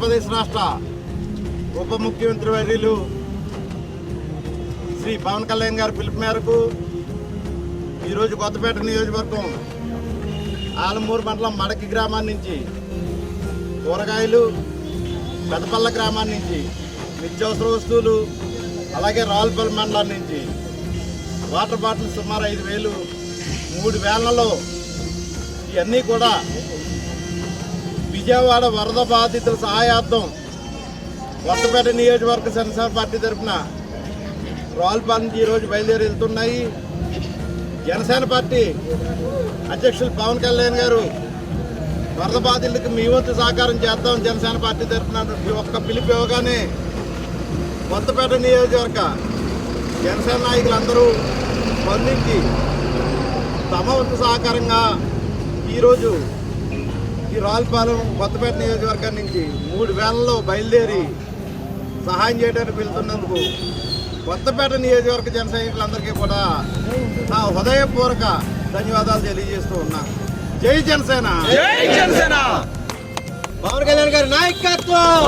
ఆంధ్రప్రదేశ్ రాష్ట్ర ఉప ముఖ్యమంత్రి వర్యులు శ్రీ పవన్ కళ్యాణ్ గారి పిలుపు మేరకు ఈరోజు కొత్తపేట నియోజకవర్గం ఆలమూరు మండలం మడకి గ్రామాన్ని నుంచి కూరగాయలు పెదపల్ల గ్రామాన్ని నుంచి నిత్యావసర వస్తువులు అలాగే రావులపల్లి మండలం నుంచి వాటర్ బాటిల్ సుమారు ఐదు వేలు మూడు వేలలో ఇవన్నీ కూడా విజయవాడ వరద బాధితుల సహాయార్థం కొత్తపేట నియోజకవర్గ జనసేన పార్టీ తరఫున రావులపాలెం నుంచి ఈరోజు బయలుదేరి వెళ్తున్నాయి. జనసేన పార్టీ అధ్యక్షులు పవన్ కళ్యాణ్ గారు వరద బాధితులకు మీ వంతు సహకారం చేద్దాం జనసేన పార్టీ తరఫున ఒక్క పిలుపు ఇవ్వగానే కొత్తపేట నియోజకవర్గ జనసేన నాయకులందరూ స్పందించి తమ వంతు సహకారంగా ఈరోజు ఈ రావులపాలెం కొత్తపేట నియోజకవర్గం నుంచి మూడు వేలలో బయలుదేరి సహాయం చేయడానికి వెళ్తున్నందుకు కొత్తపేట నియోజకవర్గ జన సైనికులందరికీ కూడా నా హృదయపూర్వక ధన్యవాదాలు తెలియజేస్తూ ఉన్నా. జై జనసేన! జై జనసేన! పవన్ కళ్యాణ్ గారి నాయకత్వం!